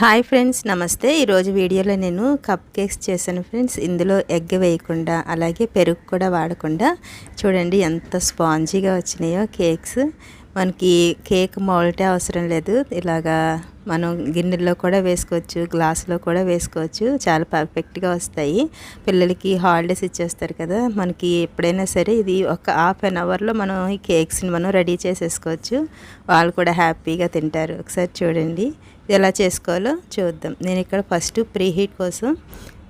Hi friends నమస్తే. ఈరోజు వీడియోలో నేను కప్ కేక్స్ చేశాను ఫ్రెండ్స్. ఇందులో ఎగ్ వేయకుండా అలాగే పెరుగు కూడా వాడకుండా చూడండి ఎంత స్పాంజీగా వచ్చినాయో కేక్స్. మనకి కేక్ మౌల్టే అవసరం లేదు. ఇలాగా మనం గిన్నెల్లో కూడా వేసుకోవచ్చు గ్లాసులో కూడా వేసుకోవచ్చు. చాలా పర్ఫెక్ట్గా వస్తాయి. పిల్లలకి హాలిడేస్ ఇచ్చేస్తారు కదా. మనకి ఎప్పుడైనా సరే ఇది ఒక హాఫ్ అన్ అవర్లో మనం ఈ కేక్స్ని మనం రెడీ చేసేసుకోవచ్చు. వాళ్ళు కూడా హ్యాపీగా తింటారు. ఒకసారి చూడండి. ఇది ఎలా చేసుకోవాలో చూద్దాం. నేను ఇక్కడ ఫస్ట్ ప్రీ హీట్ కోసం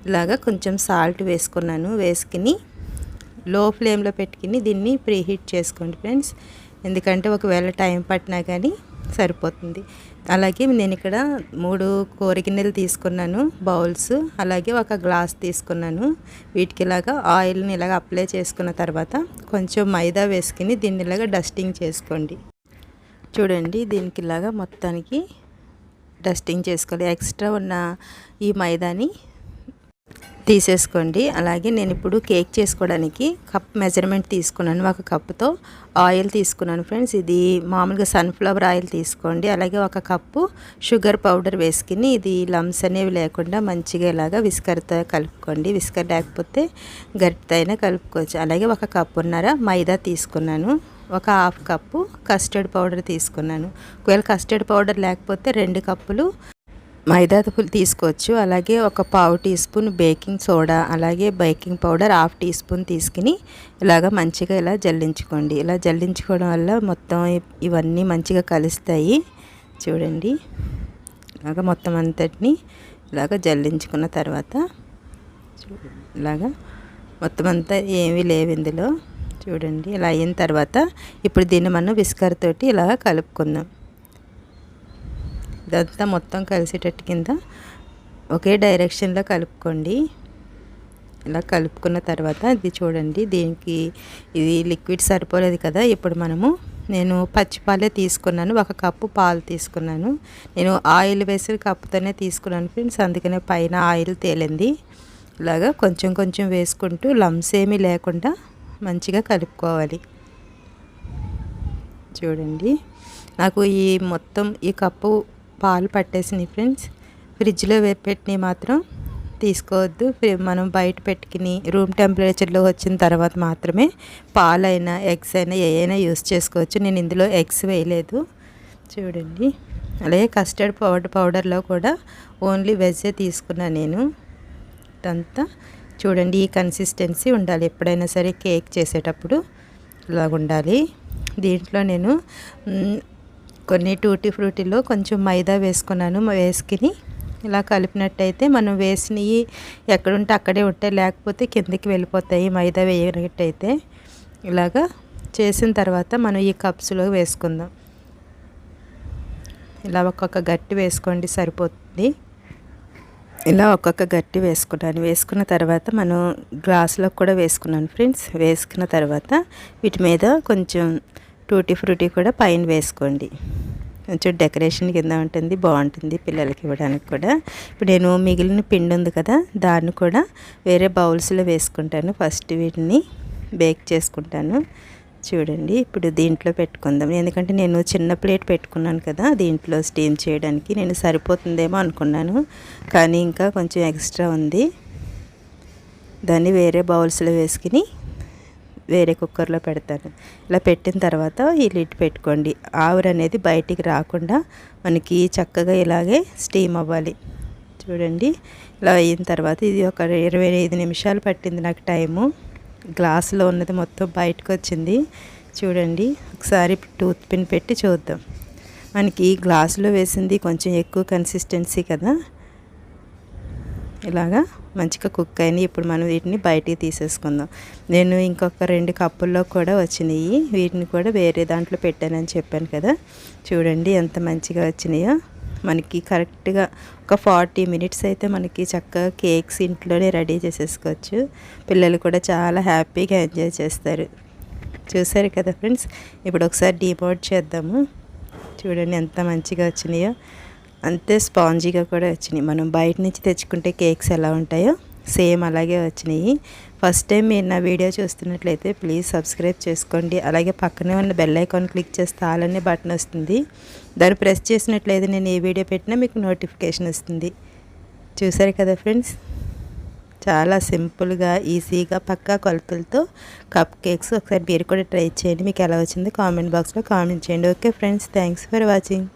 ఇలాగా కొంచెం సాల్ట్ వేసుకున్నాను. వేసుకుని లో ఫ్లేమ్లో పెట్టుకుని దీన్ని ప్రీ హీట్ చేసుకోండి ఫ్రెండ్స్. ఎందుకంటే ఒకవేళ టైం పట్టినా కానీ సరిపోతుంది. అలాగే నేను ఇక్కడ మూడు కూరగిన్నెలు తీసుకున్నాను బౌల్స్ అలాగే ఒక గ్లాస్ తీసుకున్నాను. వీటికి ఇలాగా ఆయిల్ని ఇలాగ అప్లై చేసుకున్న తర్వాత కొంచెం మైదా వేసుకుని దీన్ని ఇలాగ డస్టింగ్ చేసుకోండి. చూడండి దీనికి ఇలాగా మొత్తానికి డస్టింగ్ చేసుకోవాలి. ఎక్స్ట్రా ఉన్న ఈ మైదాని తీసేసుకోండి. అలాగే నేను ఇప్పుడు కేక్ చేసుకోవడానికి కప్ మెజర్మెంట్ తీసుకున్నాను ఒక కప్పుతో. ఆయిల్ తీసుకున్నాను ఫ్రెండ్స్. ఇది మామూలుగా సన్ఫ్లవర్ ఆయిల్ తీసుకోండి. అలాగే ఒక కప్పు షుగర్ పౌడర్ వేసుకుని ఇది లమ్స్ అనేవి లేకుండా మంచిగా ఇలాగా విస్కర్తో కలుపుకోండి. విస్కర్ లేకపోతే గట్టితో అయినా కలుపుకోవచ్చు. అలాగే ఒక కప్పున్నర మైదా తీసుకున్నాను. ఒక హాఫ్ కప్పు కస్టర్డ్ పౌడర్ తీసుకున్నాను. ఒకవేళ కస్టర్డ్ పౌడర్ లేకపోతే రెండు కప్పులు మైదా తీసుకోవచ్చు. అలాగే ఒక పావు టీ స్పూన్ బేకింగ్ సోడా అలాగే baking powder half tea spoon తీసుకుని ఇలాగ మంచిగా ఇలా జల్లించుకోండి. ఇలా జల్లించుకోవడం వల్ల మొత్తం ఇవన్నీ మంచిగా కలుస్తాయి. చూడండి. ఇలాగ మొత్తం అంతటిని ఇలాగ జల్లించుకున్న తర్వాత ఇలాగ మొత్తం అంతా ఏమీ లేవు ఇందులో. చూడండి. ఇలా అయిన తర్వాత ఇప్పుడు దీన్ని మనం విస్కర్ తోటి ఇలా కలుపుకుందాం. ఇదంతా మొత్తం కలిసేటట్టు కింద ఒకే డైరెక్షన్లో కలుపుకోండి. ఇలా కలుపుకున్న తర్వాత ఇది చూడండి దీనికి ఇది లిక్విడ్ సరిపోలేదు కదా. ఇప్పుడు మనము నేను పచ్చిపాలే తీసుకున్నాను ఒక కప్పు పాలు తీసుకున్నాను. నేను ఆయిల్ వేసిన కప్పుతోనే తీసుకున్నాను ఫ్రెండ్స్ అందుకనే పైన ఆయిల్ తేలింది. ఇలాగా కొంచెం కొంచెం వేసుకుంటూ లమ్స్ ఏమీ లేకుండా మంచిగా కలుపుకోవాలి. చూడండి నాకు ఈ మొత్తం ఈ కప్పు పాలు పట్టేసినాయి ఫ్రెండ్స్. ఫ్రిడ్జ్లో పెట్టినవి మాత్రం తీసుకోవద్దు. మనం బయట పెట్టుకుని రూమ్ టెంపరేచర్లో వచ్చిన తర్వాత మాత్రమే పాలైనా ఎగ్స్ అయినా ఏవైనా యూస్ చేసుకోవచ్చు. నేను ఇందులో ఎగ్స్ వేయలేదు. చూడండి. అలాగే కస్టర్డ్ పౌడర్ పౌడర్లో కూడా ఓన్లీ వెజ్జే తీసుకున్నాను నేను. ఇదంతా చూడండి ఈ కన్సిస్టెన్సీ ఉండాలి. ఎప్పుడైనా సరే కేక్ చేసేటప్పుడు ఇలాగ ఉండాలి దీంట్లో నేను కొన్ని టూటీ ఫ్రూటీలో కొంచెం మైదా వేసుకున్నాను వేసుకుని ఇలా కలిపినట్టయితే మనం వేసినవి ఎక్కడుంటే అక్కడే ఉంటాయి లేకపోతే కిందకి వెళ్ళిపోతాయి మైదా వేయనట్టయితే. ఇలాగా చేసిన తర్వాత మనం ఈ కప్స్లో వేసుకుందాం. ఇలా ఒక్కొక్క గట్టి వేసుకోండి సరిపోతుంది. ఇలా ఒక్కొక్క గట్టి వేసుకున్నాను. వేసుకున్న తర్వాత మనం గ్లాసులో కూడా వేసుకున్నాను ఫ్రెండ్స్. వేసుకున్న తర్వాత వీటి మీద కొంచెం టూటీ ఫ్రూటీ కూడా పైన వేసుకోండి. కొంచెం డెకరేషన్ కింద ఉంటుంది బాగుంటుంది పిల్లలకి ఇవ్వడానికి కూడా. ఇప్పుడు నేను మిగిలిన పిండి ఉంది కదా దాన్ని కూడా వేరే బౌల్స్లో వేసుకుంటాను. ఫస్ట్ వీటిని బేక్ చేసుకుంటాను. చూడండి ఇప్పుడు దీంట్లో పెట్టుకుందాం. ఎందుకంటే నేను చిన్న ప్లేట్ పెట్టుకున్నాను కదా దీంట్లో స్టీమ్ చేయడానికి నేను సరిపోతుందేమో అనుకున్నాను. కానీ ఇంకా కొంచెం ఎక్స్ట్రా ఉంది. దాన్ని వేరే బౌల్స్లో వేసుకుని వేరే కుక్కర్లో పెడతాను. ఇలా పెట్టిన తర్వాత ఈ లిడ్ పెట్టుకోండి. ఆవిరి అనేది బయటికి రాకుండా మనకి చక్కగా ఇలాగే స్టీమ్ అవ్వాలి. చూడండి ఇలా అయిన తర్వాత ఇది ఒక ఇరవై ఐదు నిమిషాలు పట్టింది నాకు టైము. గ్లాసులో ఉన్నది మొత్తం బయటకు వచ్చింది. చూడండి ఒకసారి టూత్ పిన్ పెట్టి చూద్దాం. మనకి గ్లాసులో వేసింది కొంచెం ఎక్కువ కన్సిస్టెన్సీ కదా. ఇలాగా మంచిగా కుక్ అయినాయి ఇప్పుడు మనం వీటిని బయటికి తీసేసుకుందాం. నేను ఇంకొక రెండు కప్పుల్లో కూడా వచ్చినాయి. వీటిని కూడా వేరే దాంట్లో పెట్టానని చెప్పాను కదా. చూడండి ఎంత మంచిగా వచ్చినాయో. మనకి కరెక్ట్గా ఒక ఫార్టీ మినిట్స్ అయితే మనకి చక్కగా కేక్స్ ఇంట్లోనే రెడీ చేసేసుకోవచ్చు. పిల్లలు కూడా చాలా హ్యాపీగా ఎంజాయ్ చేస్తారు. చూసారు కదా ఫ్రెండ్స్? ఇప్పుడు ఒకసారి డీమోట్ చేద్దాము. చూడండి ఎంత మంచిగా వచ్చినాయో. అంతే స్పాంజీగా కూడా వచ్చినాయి. మనం బయట నుంచి తెచ్చుకుంటే కేక్స్ ఎలా ఉంటాయో సేమ్ అలాగే వచ్చినాయి. ఫస్ట్ టైం మీరు నా వీడియో చూస్తున్నట్లయితే ప్లీజ్ సబ్స్క్రైబ్ చేసుకోండి. అలాగే పక్కనే ఉన్న బెల్ ఐకాన్ క్లిక్ చేస్తే ఆలనే బటన్ వస్తుంది. దాన్ని ప్రెస్ చేసినట్లయితే నేను ఏ వీడియో పెట్టినా మీకు నోటిఫికేషన్ వస్తుంది. చూసారు కదా ఫ్రెండ్స్? చాలా సింపుల్గా ఈజీగా పక్కా కొలతలతో కప్ కేక్స్ ఒకసారి మీరు కూడా ట్రై చేయండి. మీకు ఎలా వచ్చిందో కామెంట్ బాక్స్లో కామెంట్ చేయండి. Okay friends thanks for watching.